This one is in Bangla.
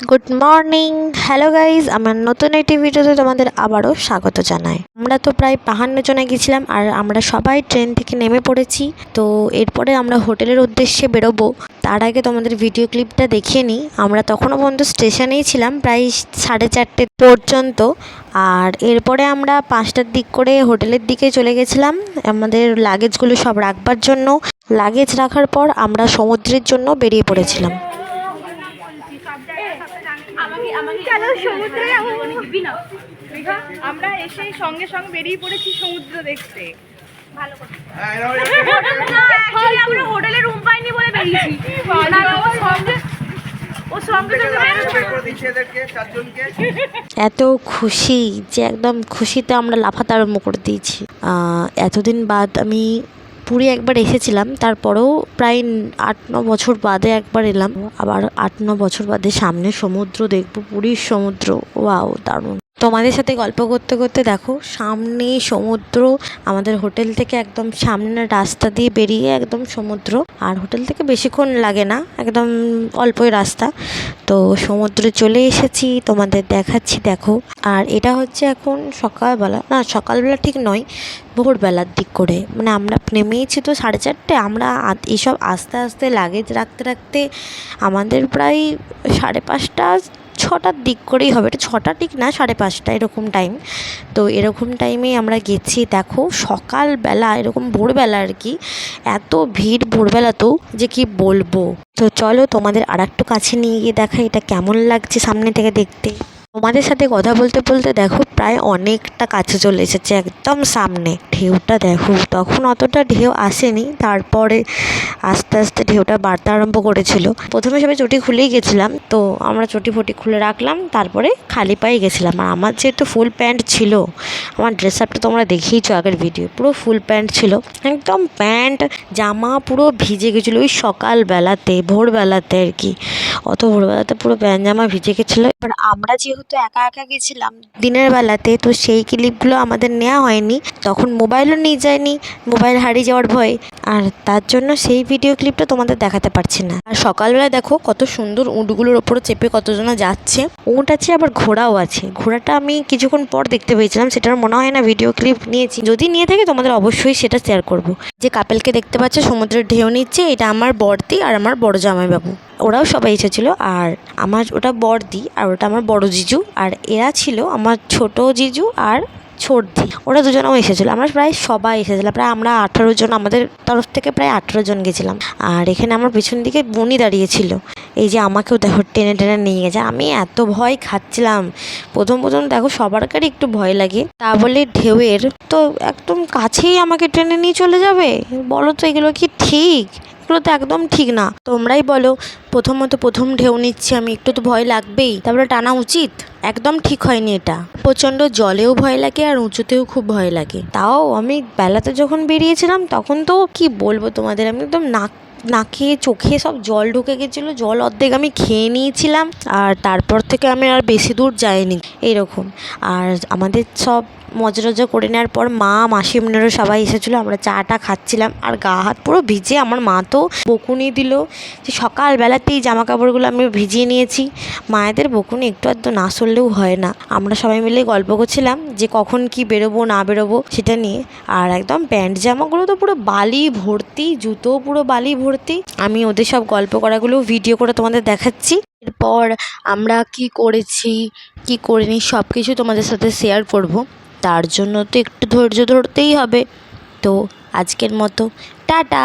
গুড মর্নিং হ্যালো গাইজ আমার নতুন একটি ভিডিওতে তোমাদের আবারও স্বাগত জানাই। আমরা তো প্রায় জনে গেছিলাম আর আমরা সবাই ট্রেন থেকে নেমে পড়েছি। তো এরপরে আমরা হোটেলের উদ্দেশ্যে বেরোবো। তার আগে তোমাদের ভিডিও ক্লিপটা দেখিয়ে নিই। আমরা তখনও পর্যন্ত স্টেশনেই ছিলাম, প্রায় সাড়ে চারটে পর্যন্ত। আর এরপরে আমরা পাঁচটার দিক করে হোটেলের দিকে চলে গেছিলাম। আমাদের লাগেজগুলো সব রাখবার জন্য। লাগেজ রাখার পর আমরা সমুদ্রের জন্য বেরিয়ে পড়েছিলাম। চলো সমুদ্রে যাব। আমরা এসে সঙ্গে সঙ্গে বেরিয়ে পড়েছি সমুদ্র দেখতে। আমরা হোটেলে রুম পাইনি বলে বেরিয়েছি। না, ও সঙ্গে ও সঙ্গে সঙ্গে বেরোচ্ছে। এত খুশি যে একদম খুশিতে আমরা লাফাতে আরম্ভ করে দিয়েছি। আহ, এতদিন বাদ আমি পুরী একবার এসেছিলাম, তারপরেও প্রায় আট, ন বছর বাদে একবার এলাম। আবার আট, ন বছর বাদে সামনে সমুদ্র দেখব, পুরীর সমুদ্র। ওয়াও, দারুণ। তোমাদের সাথে গল্প করতে করতে দেখো, সামনে সমুদ্র, আমাদের হোটেল থেকে একদম সামনের রাস্তা দিয়ে বেরিয়ে একদম সমুদ্র। আর হোটেল থেকে বেশিক্ষণ লাগে না, একদম অল্পই রাস্তা। তো সমুদ্রে চলে এসেছি, তোমাদের দেখাচ্ছি, দেখো। আর এটা হচ্ছে এখন সকালবেলা, না সকালবেলা ঠিক নয়, ভোরবেলার দিক করে। মানে আমরা নেমেইছি তো সাড়ে চারটে, আমরা এইসব আস্তে আস্তে লাগেজ রাখতে রাখতে আমাদের প্রায় সাড়ে পাঁচটা ছটার দিক করেই হবে। এটা ছটা ঠিক না, সাড়ে পাঁচটা এরকম টাইম তো এরকম টাইমেই আমরা গেছি, দেখো সকালবেলা, এরকম ভোরবেলা আর কি, এত ভিড় ভোরবেলাতেও যে কি বলব? তো চলো তোমাদের আর একটু কাছে নিয়ে গিয়ে দেখা এটা কেমন লাগছে সামনে থেকে দেখতে। তোমাদের সাথে কথা বলতে বলতে দেখো প্রায় অনেকটা কাছে চলে এসেছে, একদম সামনে। ঢেউটা দেখো। তখন অতটা ঢেউ আসেনি, তারপরে আস্তে আস্তে ঢেউটা বাড়তে আরম্ভ করেছিল। প্রথমে সবাই চটি খুলেই গেছিলাম, তো আমরা চটি ফটি খুলে রাখলাম, তারপরে খালি পায়ে গেছিলাম। আর আমার যেহেতু ফুল প্যান্ট ছিল, আমার ড্রেস আপটা তোমরা দেখিয়েছো আগের ভিডিও পুরো ফুল প্যান্ট ছিল, একদম প্যান্ট, জামা পুরো ভিজে গেছিল ওই সকালবেলাতে, ভোরবেলাতে আর কি। অত ভোরবেলাতে পুরো প্যান্ট জামা ভিজে গেছিল। এবার আমরা যেহেতু একা একা গেছিলাম দিনের বেলাতে, তো সেই ক্লিপগুলো আমাদের নেওয়া হয়নি। তখন মোবাইলও নিয়ে যায়নি, মোবাইল হারিয়ে যাওয়ার ভয়। আর তার জন্য সেই ভিডিও ক্লিপটা তোমাদের দেখাতে পারছি না। আর সকালবেলা দেখো কত সুন্দর উঁটগুলোর ওপরে চেপে কতজন যাচ্ছে। উঁট আছে, আবার ঘোড়াও আছে। ঘোড়াটা আমি কিছুক্ষণ পর দেখতে পেয়েছিলাম, সেটার মনে হয় না ভিডিও ক্লিপ নিয়েছি। যদি নিয়ে থাকে তোমাদের অবশ্যই সেটা শেয়ার করব। যে কাপেলকে দেখতে পাচ্ছ, সমুদ্রের ঢেউ নিচ্ছে, এটা আমার বড়দি আর আমার বড় জামাইবাবু। ওরাও সবাই এসেছিল, আর আমার ওটা বড়দি আর ওটা আমার বড় জিজু। আর এরা ছিল আমার ছোট জিজু আর ছোটদি ওরা দুজনেও এসেছিল। আমরা প্রায় সবাই এসেছিলাম প্রায় আমরা আঠারো জন, আমাদের তরফ থেকে প্রায় আঠারো জন গেছিলাম। আর এখানে আমার পিছন দিকে বনি দাঁড়িয়েছিল এই যে আমাকেও দেখো টেনে টেনে নিয়ে গেছে। আমি এত ভয় খাচ্ছিলাম। প্রথম প্রথম দেখো সবার সবারকারই একটু ভয় লাগে। তা বলে ঢেউয়ের, তো একদম কাছেই আমাকে টেনে নিয়ে চলে যাবে? বলো তো এগুলো কি ঠিক? এগুলো তো একদম ঠিক না। তোমরাই বলো, প্রথমত প্রথম ঢেউ নিচ্ছি আমি, একটু তো ভয় লাগবেই। তারপরে টানা উচিত? একদম ঠিক হয়নি এটা। প্রচণ্ড জলেও ভয় লাগে আর উঁচুতেও খুব ভয় লাগে। তাও আমি বেলাতে যখন বেরিয়েছিলাম, তখন তো কি বলব তোমাদের, আমি একদম নাক, নাকে, চোখে সব জল ঢুকে গেছিল, জল অর্ধেক আমি খেয়ে নিয়েছিলাম। আর তারপর থেকে আমি আর বেশি দূর যাইনি, এরকম। আর আমাদের সব মজা টজা করে নেওয়ার পর মা মাসিমনেরও সবাই এসেছিল, আমরা চাটা খাচ্ছিলাম আর গা হাত পুরো ভিজে আমার মা তো বকুনি দিল যে সকালবেলাতেই জামা কাপড়গুলো আমি ভিজিয়ে নিয়েছি। মায়েদের বকুনি একটু আধটু না সরলেও হয় না। আমরা সবাই মিলে গল্প করছিলাম যে কখন কি বেরোবো, না বেরোবো সেটা নিয়ে। আর একদম প্যান্ট জামাগুলো তো পুরো বালি ভর্তি, জুতো পুরো বালি ভর্তি। আমি ওদের সব গল্প করাগুলো ভিডিও করে তোমাদের দেখাচ্ছি। এরপর আমরা কি করেছি, কি করিনি সব কিছু তোমাদের সাথে শেয়ার করব। তার জন্য তো একটু ধৈর্য ধরতেই হবে। তো আজকের মতো টাটা।